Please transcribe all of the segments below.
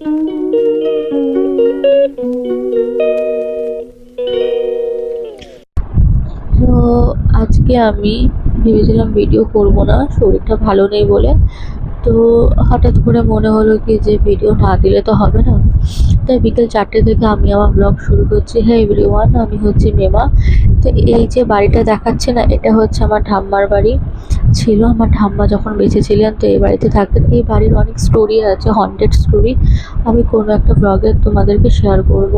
তো আজকে আমি ভেবেছিলাম ভিডিও করব না, শরীরটা ভালো নেই বলে। তো হঠাৎ করে মনে হলো কি যে ভিডিও না দিলে তো হবে না। তাই বিকেল চারটে থেকে আমি আমার ব্লগ শুরু করছি। হ্যাঁ এভরিওয়ান আমি হচ্ছে মেমা। তো এই যে বাড়িটা দেখাচ্ছে না, এটা হচ্ছে আমার ঠাম্মার বাড়ি। ছিল আমার ঠাম্মা যখন বেঁচে ছিলেন তো এই বাড়িতে থাকতেন। এই বাড়ির অনেক স্টোরি আছে হন্টেড স্টোরি আমি কোনো একটা ব্লগে তোমাদেরকে শেয়ার করব।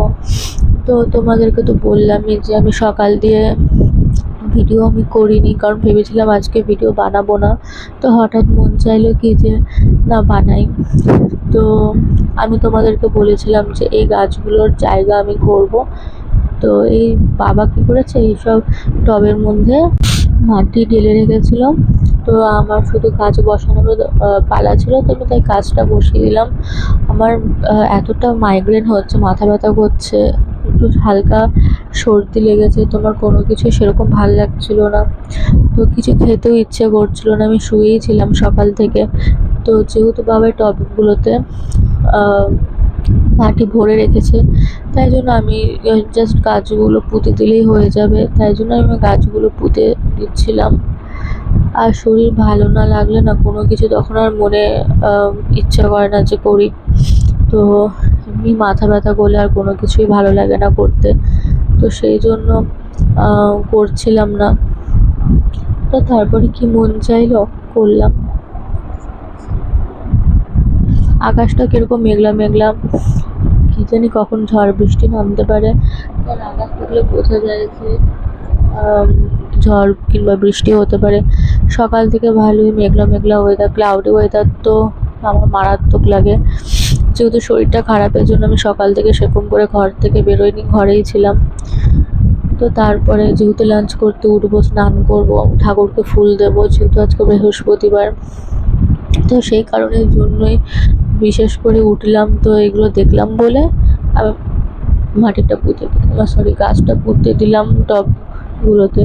তো তোমাদেরকে তো বললামই যে আমি সকাল দিয়ে ভিডিও আমি করিনি, কারণ ভেবেছিলাম আজকে ভিডিও বানাবো না। তো হঠাৎ মন চাইলো কি যে, না, বানাই। তো আমি তোমাদেরকে বলেছিলাম যে এই গাছগুলোর জায়গা আমি করব। তো এই বাবা কী করেছে, এইসব টবের মধ্যে মাটি ঢেলে রেখেছিল। তো আমার শুধু গাছ বসানোর পালা ছিল তো আমি তাই গাছটা বসিয়ে দিলাম। আমার এতটা মাইগ্রেন হচ্ছে মাথা ব্যথা করছে একটু হালকা সর্দি লেগেছে তোমার কোনো কিছু সেরকম ভালো লাগছিল না। তো কিছু খেতেও ইচ্ছে করছিল না আমি শুয়েই ছিলাম সকাল থেকে। তো যেহেতু বাবার আহ, মাটি ভরে রেখেছে তাই জন্য আমি জাস্ট গাছগুলো পুঁতে দিলেই হয়ে যাবে। তাই জন্য আমি গাছগুলো পুঁতে দিচ্ছিলাম। আর শরীর ভালো না লাগলে না, কোনো কিছু তখন আর মনে ইচ্ছা করে না যে করি। তো এমনি মাথা ব্যথা করলে আর কোনো কিছুই ভালো লাগে না করতে। তো সেই জন্য করছিলাম না। তো তারপরে কি মন চাইলো? করলাম। আকাশটা কীরকম মেঘলা মেঘলা, কি জানি কখন ঝড় বৃষ্টি নামতে পারে। কারণ আকাশ দেখলে বোঝা যায় যে ঝড় কিংবা বৃষ্টি হতে পারে। সকাল থেকে ভালোই মেঘলা মেঘলা ওয়েদার ক্লাউডি ওয়েদার তো আমার মারাত্মক লাগে। যেহেতু শরীরটা খারাপের জন্য আমি সকাল থেকে সেরকম করে ঘর থেকে বেরোয়নি ঘরেই ছিলাম। তো তারপরে যেহেতু লাঞ্চ করতে উঠবো, স্নান করব ঠাকুরকে ফুল দেবো, যেহেতু আজকে বৃহস্পতিবার, তো সেই কারণের জন্যই বিশেষ করে উঠলাম, তো এগুলো দেখলাম বলে আমি মাটিটা পুঁতে দিলাম সরি গাছটা পুঁতে দিলাম টবগুলোতে।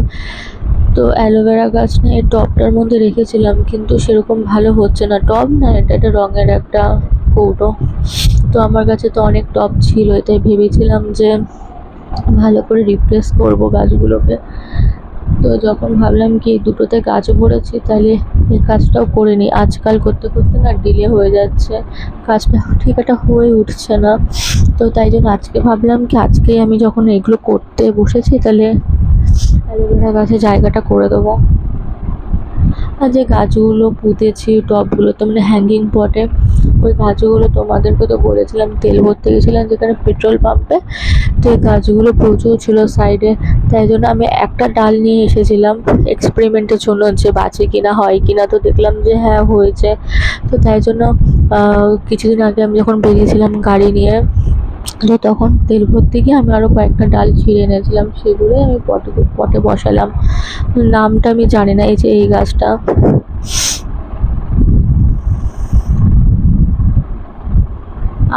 তো অ্যালোভেরা গাছ না এই টবটার মধ্যে রেখেছিলাম, কিন্তু সেরকম ভালো হচ্ছে না। টব না, এটা একটা রঙের একটা কৌটো। তো আমার কাছে তো অনেক টব ছিল তাই ভেবেছিলাম যে ভালো করে রিপ্লেস করব গাছগুলোকে। তো যখন ভাবলাম কি দুটোতে গাছ ভরেছি, তাহলে এই কাজটাও করে নিই। আজকাল করতে করতে না ডিলে হয়ে যাচ্ছে। কাজটা ঠিক একটা হয়ে উঠছে না। তো তাই জন্য আজকে ভাবলাম কি, আজকেই আমি যখন এগুলো করতে বসেছি, তাহলে অ্যালোভেরা গাছের জায়গাটা করে দেবো। আর যে গাছগুলো পুঁতেছি টবগুলোতে মানে হ্যাঙ্গিং পটে ওই গাছগুলো তোমাদেরকে তো বলেছিলাম, তেল ভরতে গেছিলাম যেখানে পেট্রোল পাম্পে তো এই গাছগুলো প্রচুর ছিল সাইডে তাই জন্য আমি একটা ডাল নিয়ে এসেছিলাম এক্সপেরিমেন্টের জন্য, যে বাঁচে কিনা, হয় কিনা। তো দেখলাম যে হ্যাঁ হয়েছে। তো তাই জন্য কিছুদিন আগে আমি যখন বেরিয়েছিলাম গাড়ি নিয়ে তো তখন তেল ভরতে গিয়ে আমি আরও কয়েকটা ডাল ছিঁড়ে এনেছিলাম সেগুলোই আমি পটে পটে বসালাম। নামটা আমি জানি না, এই যে এই গাছটা।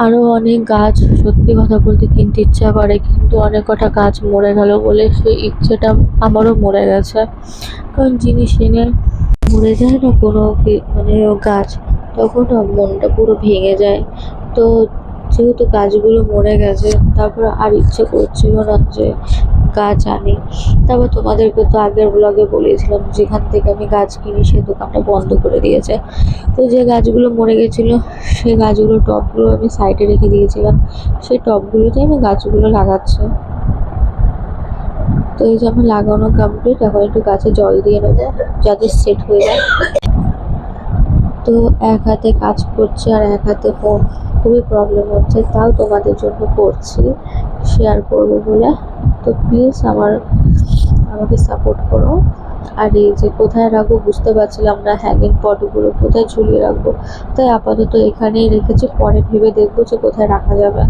আরও অনেক গাছ, সত্যি কথা বলতে কিনতে ইচ্ছা করে, কিন্তু অনেক কটা গাছ মরে গেল বলে সেই ইচ্ছেটা আমারও মরে গেছে। কারণ জিনিস এনে মরে যায় না কোনো মানে গাছ, তখন মনটা পুরো ভেঙে যায়। তো যেহেতু গাছগুলো মরে গেছে, তারপর আর ইচ্ছে করছিল না যে গাছ আনি। তারপর তোমাদেরকে তো আগের ব্লগে বলেছিলাম, যেখান থেকে আমি গাছ কিনি সেই দোকানটা বন্ধ করে দিয়েছে। তো যে গাছগুলো মরে গেছিল, সেই গাছগুলো টবগুলো আমি সাইডে রেখে দিয়েছিলাম। সেই টবগুলোতে আমি গাছগুলো লাগাচ্ছি। তো এই যে আমার লাগানো কমপ্লিট এখন একটু গাছে জল দিয়ে নেব, যাতে সেট হয়ে যায়। তো এক হাতে কাজ করছে আর এক হাতে ফোন খুবই প্রবলেম হচ্ছে। তাও তোমাদের জন্য করছি শেয়ার করব বলে। তো প্লিজ আমার, আমাকে সাপোর্ট করো। আর এই যে কোথায় রাখব বুঝতে পারছিলাম না হ্যাঙ্গিং পটগুলো কোথায় ঝুলিয়ে রাখব। তাই আপাতত এখানেই রেখেছি, পরে ভেবে দেখব যে কোথায় রাখা যাবে।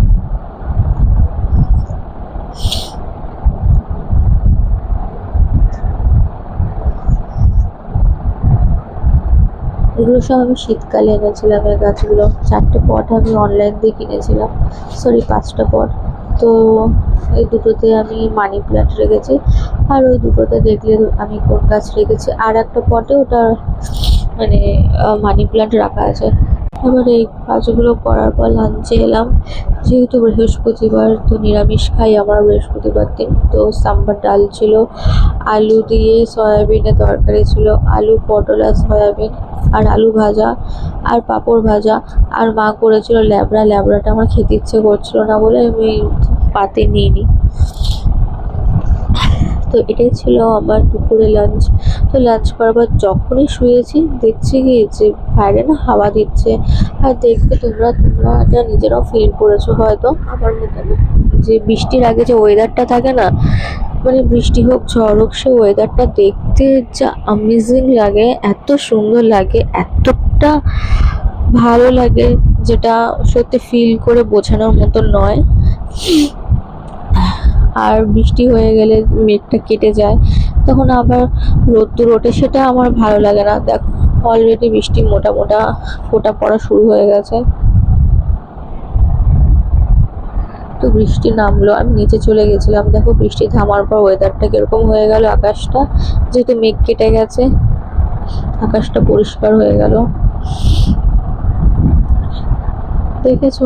এগুলো সব আমি শীতকালে এনেছিলাম। এই গাছগুলো চারটে পট আমি অনলাইন দিয়ে কিনেছিলাম। সরি পাঁচটা পট। তো এই দুটোতে আমি মানি প্ল্যান্ট রেখেছি। আর ওই দুটোতে দেখলে আমি কোন গাছ রেখেছি। আর একটা পটে ওটা মানে মানি প্ল্যান্ট রাখা আছে। এবার এই কাজগুলো করার পর লাঞ্চে এলাম। যেহেতু বৃহস্পতিবার, তো নিরামিষ খাই আমরা বৃহস্পতিবার দিন। তো সাম্বার ডাল ছিল, আলু দিয়ে সয়াবিনের তরকারি ছিল, আলু পটল আর সয়াবিন, আর আলু ভাজা, আর পাঁপড় ভাজা। আর মা করেছিল ল্যাবড়া, ল্যাবড়াটা আমার খেতে ইচ্ছে করছিল না বলে আমি পাতে নিইনি। তো এটাই ছিল আমার দুপুরে লাঞ্চ তো লাঞ্চ করার পর যখনই শুয়েছি, দেখছি কি যে বাইরে না হাওয়া দিচ্ছে। আর দেখবে তোমরা তোমরা এটা নিজেরাও ফিল করেছ হয়তো। আমার মতন যে বৃষ্টির আগে যে ওয়েদারটা থাকে না মানে বৃষ্টি হোক, ঝড় হোক, সে ওয়েদারটা দেখতে যা অ্যামেজিং লাগে, এত সুন্দর লাগে, এতটা ভালো লাগে, যেটা সত্যি ফিল করে বোঝানোর মতো নয়। আর বৃষ্টি হয়ে গেলে মেঘটা কেটে যায়, তখন আবার রোদ্দুর ওঠে। সেটা আমার ভালো লাগে না। দেখ অলরেডি বৃষ্টি মোটা মোটা ফোঁটা পড়া শুরু হয়ে গেছে। তো বৃষ্টি নামলো, আমি নিচে চলে গেছিলাম। দেখো, বৃষ্টি থামার পর ওয়েদারটা কীরকম হয়ে গেল আকাশটা। যেহেতু মেঘ কেটে গেছে, আকাশটা পরিষ্কার হয়ে গেল। দেখেছ,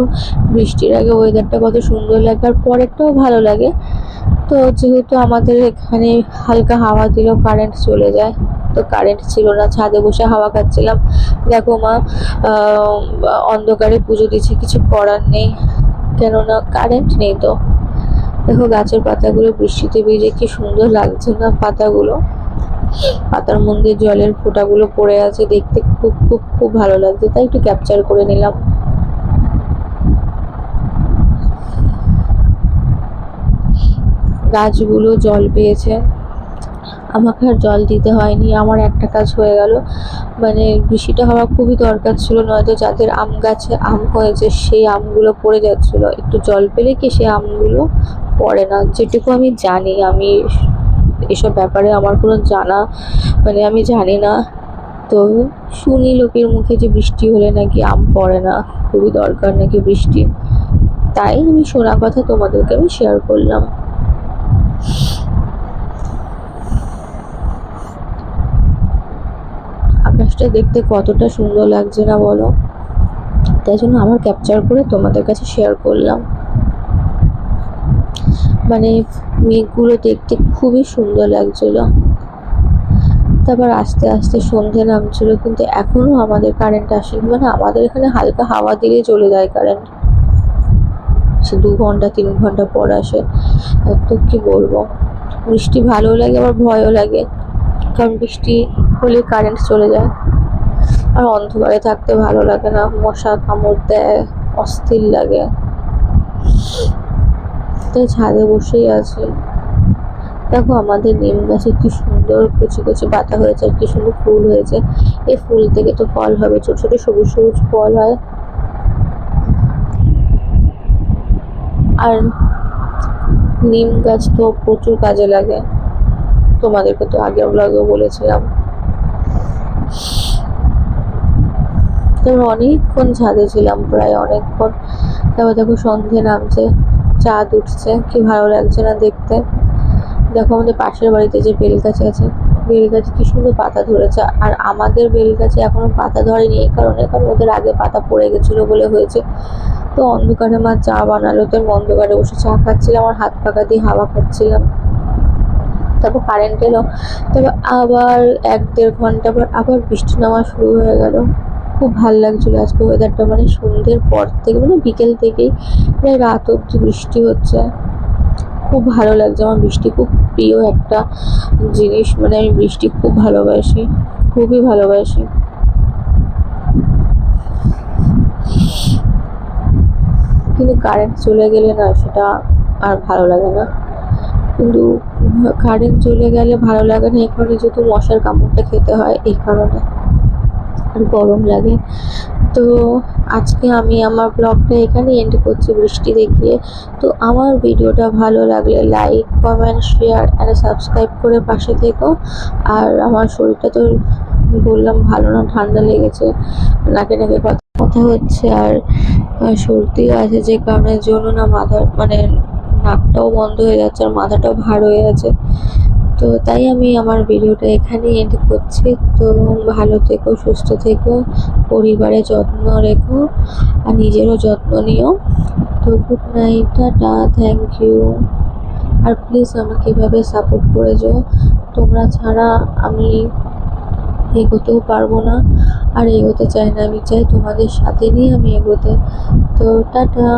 বৃষ্টির আগে ওয়েদারটা কত সুন্দর লাগে, আর পরেরটাও ভালো লাগে। তো যেহেতু আমাদের এখানে হালকা হাওয়া দিলেও কারেন্ট চলে যায়, তো কারেন্ট ছিল না, ছাদে বসে হাওয়া খাচ্ছিলাম। দেখো মা অন্ধকারে পুজো দিচ্ছে, কিছু করার নেই, কেননা কারেন্ট নেই তো। দেখো গাছের পাতাগুলো, বৃষ্টিতে ভিজে কি সুন্দর লাগছে না পাতাগুলো। পাতার মধ্যে জলের ফোঁটাগুলো পড়ে আছে, দেখতে খুব খুব খুব ভালো লাগছে। তাই একটু ক্যাপচার করে নিলাম। গাছগুলো জল পেয়েছে। আমাকে আর জল দিতে হয়নি, আমার একটা কাজ হয়ে গেল। মানে বৃষ্টিটা হওয়া খুবই দরকার ছিল, নয়তো যাদের আম গাছে আম হয়েছে সেই আমগুলো পড়ে যাচ্ছিল। একটু জল পেলে কি সেই আমগুলো পড়ে না? যেটুকু আমি জানি, আমি এসব ব্যাপারে আমার কোনো জানা মানে আমি জানি না। তো শুনি লোকের মুখে যে বৃষ্টি হলে নাকি আম পড়ে না, খুবই দরকার নাকি বৃষ্টি। তাই আমি শোনা কথা তোমাদেরকে আমি শেয়ার করলাম। আকাশটা দেখতে কতটা সুন্দর লাগছে না বলো? তাই জন্য আমার ক্যাপচার করে তোমাদের কাছে শেয়ার করলাম। মানে মেঘগুলো দেখতে খুবই সুন্দর লাগছিল। তারপর আস্তে আস্তে সন্ধে নামছিল, কিন্তু এখনও আমাদের কারেন্ট আসেনি। মানে আমাদের এখানে হালকা হাওয়া দিলে চলে যায় কারেন্ট সে দু ঘণ্টা, তিন ঘণ্টা পর আসে। তো কি বলব? বৃষ্টি ভালো লাগে, আবার ভয়ও লাগে। কারণ বৃষ্টি হলে কারেন্ট চলে যায়। আর অন্ধকারে থাকতে ভালো লাগে না। মশা কামড় দেয়, অস্থির লাগে। তাই ছাদে বসেই আছে। দেখো আমাদের নিম গাছে কি সুন্দর কচি কচি পাতা হয়েছে কি সুন্দর ফুল হয়েছে। এই ফুল থেকে তো ফল হবে, ছোট ছোট সবুজ সবুজ ফল হয়। আর নিম গাছ তো প্রচুর কাজে লাগে। তোমাদেরকে তো আগের ব্লগেও বলেছিলাম। তো অনেকক্ষণ ছাদে ছিলাম, প্রায় অনেকক্ষণ। তারপর দেখো সন্ধে নামছে, চাঁদ উঠছে, কি ভালো লাগছে না দেখতে। দেখো আমাদের পাশের বাড়িতে যে বেল গাছ আছে বেল গাছে কি সুন্দর পাতা ধরেছে। আর আমাদের বেল গাছে এখনও পাতা ধরেনি এই কারণে, কারণ ওদের আগে পাতা পড়ে গেছিল বলে হয়েছে। তো অন্ধকারে মা চা বানালো, তো আমি অন্ধকারে বসে চা খাচ্ছিলাম আর হাত পাকা দিয়ে হাওয়া খাচ্ছিলাম। তারপর কারেন্ট এলো, তারপর আবার এক দেড় ঘণ্টা পর আবার বৃষ্টি নামা শুরু হয়ে গেল। খুব ভালো লাগছিল আজকে ওয়েদারটা মানে সন্ধ্যের পর থেকে মানে বিকেল থেকেই প্রায় রাত অবধি বৃষ্টি হচ্ছে। খুব ভালো লাগছে, আমার বৃষ্টি খুব প্রিয় একটা জিনিস মানে আমি বৃষ্টি খুব ভালোবাসি, খুবই ভালোবাসি। কিন্তু কারেন্ট চলে গেলে না, সেটা আর ভালো লাগে না। কিন্তু কারেন্ট চলে গেলে ভালো লাগে না, এই কারণে যেহেতু মশার কামড়টা খেতে হয়, এই কারণে। আর গরম লাগে। তো আজকে আমি আমার ব্লগটা এখানে এন্ড করছি বৃষ্টি দেখিয়ে। তো আমার ভিডিওটা ভালো লাগলে like comment share and subscribe করে পাশে থেকো। আর আমার শরীরটা তো বললাম ভালো না, ঠান্ডা লেগেছে। নাকে নাকে কথা কথা হচ্ছে আর সর্দিও আছে যে কারণের জন্য না মাথা মানে নাকটাও বন্ধ হয়ে যাচ্ছে আর মাথাটাও ভার হয়ে আছে। তো তাই আমি আমার ভিডিওটা এখানে এন্ড করছি। তো ভালো থেকো, সুস্থ থেকো, পরিবারে যত্ন রেখো আর নিজেরও যত্ন নিও। তো good night tata thank you R please আমাকে এভাবে সাপোর্ট করে যেও। তোমরা ছাড়া আমি এগোতেও পারব না আর এগোতে চাই না। আমি চাই তোমাদের সাথে নিয়ে আমি এগোতে। তো টাটা।